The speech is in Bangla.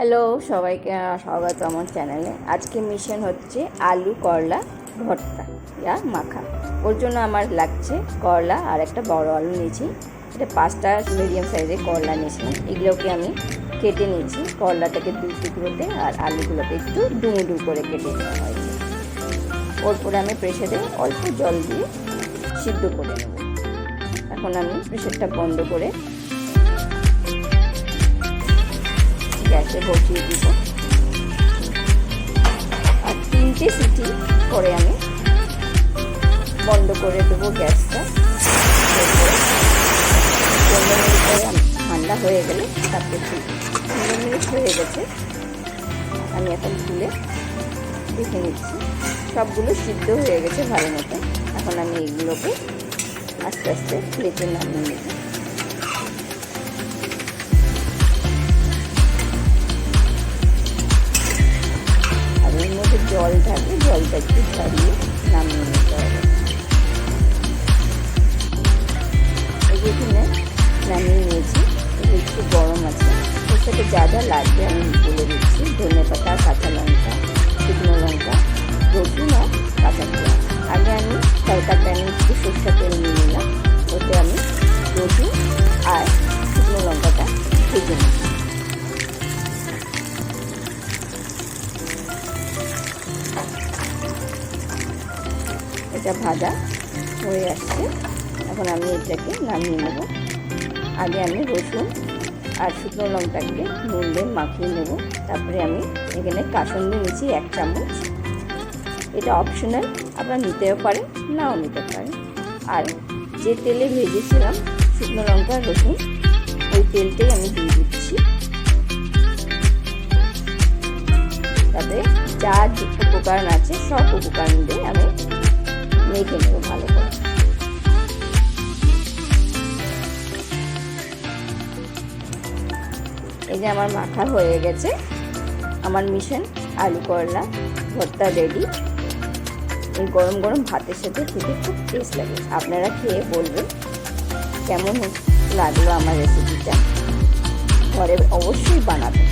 হ্যালো, সবাইকে স্বাগত আমার চ্যানেলে। আজকে মিশন হচ্ছে আলু, করলা, ভর্তা, ইয়া, মাখা। ওর জন্য আমার লাগছে করলা আর একটা বড় আলু নিয়েছি। এটা পাঁচটা মিডিয়াম সাইজের করলা নিয়েছিলাম। এগুলোকে আমি কেটে নিয়েছি। করলাটাকে দুই টুকরোতে আর আলুগুলোকে একটু ডুমু করে কেটে নেওয়া হয়েছে। ওর পরে আমি প্রেশারে অল্প জল দিয়ে সিদ্ধ করে নেব। এখন আমি প্রেশারটা বন্ধ করে গ্যাসে বসিয়ে দিব। আর তিনটে সিটি পরে আমি বন্ধ করে দেবো গ্যাসটা। পনেরো মিনিট পরে ঠান্ডা হয়ে গেলে তারপরে পনেরো মিনিট হয়ে গেছে। আমি এখন তুলে দেখে নিচ্ছি। সবগুলো সিদ্ধ হয়ে গেছে ভালো মতো। এখন আমি এইগুলোকে আস্তে আস্তে প্লেটে নামিয়ে নেব। জলটা একটু ছাড়িয়ে নামিয়ে নামিয়ে নিয়েছি এগুলো একটু গরম আছে ওর সাথে যা যা লাগবে আমি বলে দিচ্ছি ধনে পাতা কাঁচা লঙ্কা, শুকনো লঙ্কা, রসুন আর কাঁচা আগে আমি হালকা প্যানে একটু এটা ভাজা হয়ে আসছে। এখন আমি এটাকে নামিয়ে নেব। আগে আমি রসুন আর শুকনো লঙ্কাকে নুন দিয়ে মাখিয়ে নেব। তারপরে আমি এখানে কাসন্দি নিচ্ছি এক চামচ। এটা অপশনাল আপনারা নিতেও পারেন, নাও নিতে পারেন। আর যে তেলে ভেজেছিলাম শুকনো লঙ্কা রসুন, ওই তেলটাই আমি দিয়ে দিচ্ছি। তাতে যে উপকরণ আছে সব উপকরণ দিয়ে আমি মেখে নেব ভালো করে। এই যে আমার মাখা হয়ে গেছে, আমার মিশন, আলু করলা, ভর্তা রেডি এই গরম গরম ভাতের সাথে খেতে খুব টেস্ট লাগে। আপনারা খেয়ে বলবেন কেমন লাগল আমার রেসিপিটা ঘরে অবশ্যই বানাবেন।